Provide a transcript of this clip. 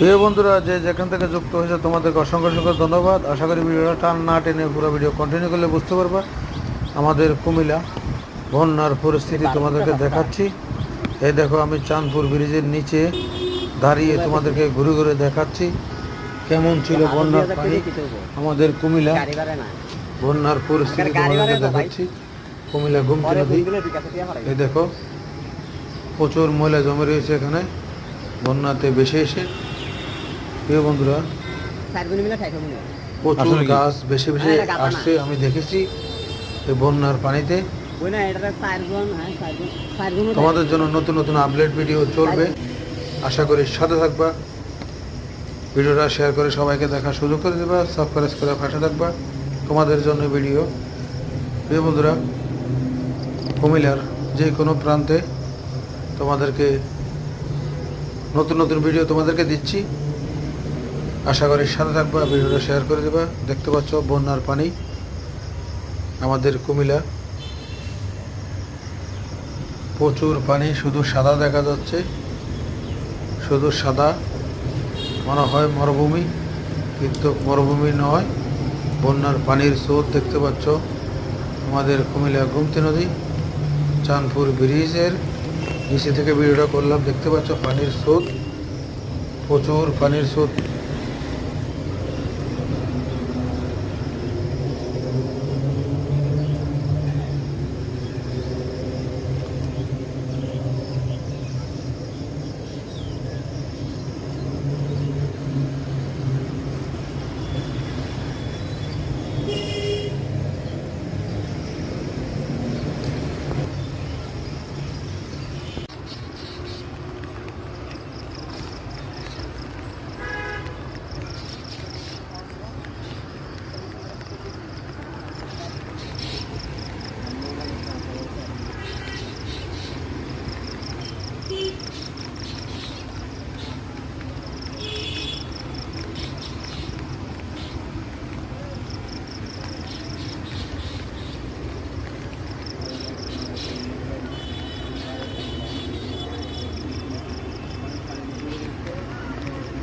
প্রিয় বন্ধুরা, যে যেখান থেকে যুক্ত হয়েছে, তোমাদেরকে অসংখ্য অসংখ্য ধন্যবাদ। আশা করি ভিডিওটা টান না টেনে পুরো ভিডিও কন্টিনিউ করলে বুঝতে পারবা। আমাদের কুমিলা বন্যার পরিস্থিতি তোমাদেরকে দেখাচ্ছি। এই দেখো, আমি চাঁদপুর ব্রিজের নিচে দাঁড়িয়ে তোমাদেরকে ঘুরে ঘুরে দেখাচ্ছি। কেমন ছিল বন্যার পানি? আমাদের কুমিলা বন্যার পরিস্থিতি তোমাদেরকে দেখাচ্ছি। কুমিলা ঘুমতি নদী এই দেখো, প্রচুর ময়লা জমে রয়েছে এখানে। বন্যাতে বেশি এসে। প্রিয় বন্ধুরা প্রচুর গাছ বেশি বেশি। আসছে আমি দেখেছি এই বন্যার পানিতে। তোমাদের জন্য নতুন নতুন আপডেট ভিডিও চলবে। আশা করি সাথে থাকবা। ভিডিওটা শেয়ার করে সবাইকে দেখার সুযোগ করে দেবা সাবস্ক্রাইব করে পাশে থাকবা। তোমাদের জন্য ভিডিও প্রিয় বন্ধুরা কুমিল্লার যে কোনো প্রান্তে তোমাদেরকে নতুন নতুন ভিডিও তোমাদেরকে দিচ্ছি। আশা করি সাথে থাকবা ভিডিওটা শেয়ার করে দেবা। দেখতে পাচ্ছ বন্যার পানি আমাদের কুমিলা প্রচুর পানি, শুধু সাদা দেখা যাচ্ছে। শুধু সাদা, মনে হয় মরুভূমি, কিন্তু মরুভূমি নয়, বন্যার পানির স্রোত দেখতে পাচ্ছ। আমাদের কুমিল্লা গুমতি নদী, চাঁদপুর ব্রিজের নিচে থেকে ভিডিওটা করলাম। দেখতে পাচ্ছ পানির স্রোত, প্রচুর পানির স্রোত।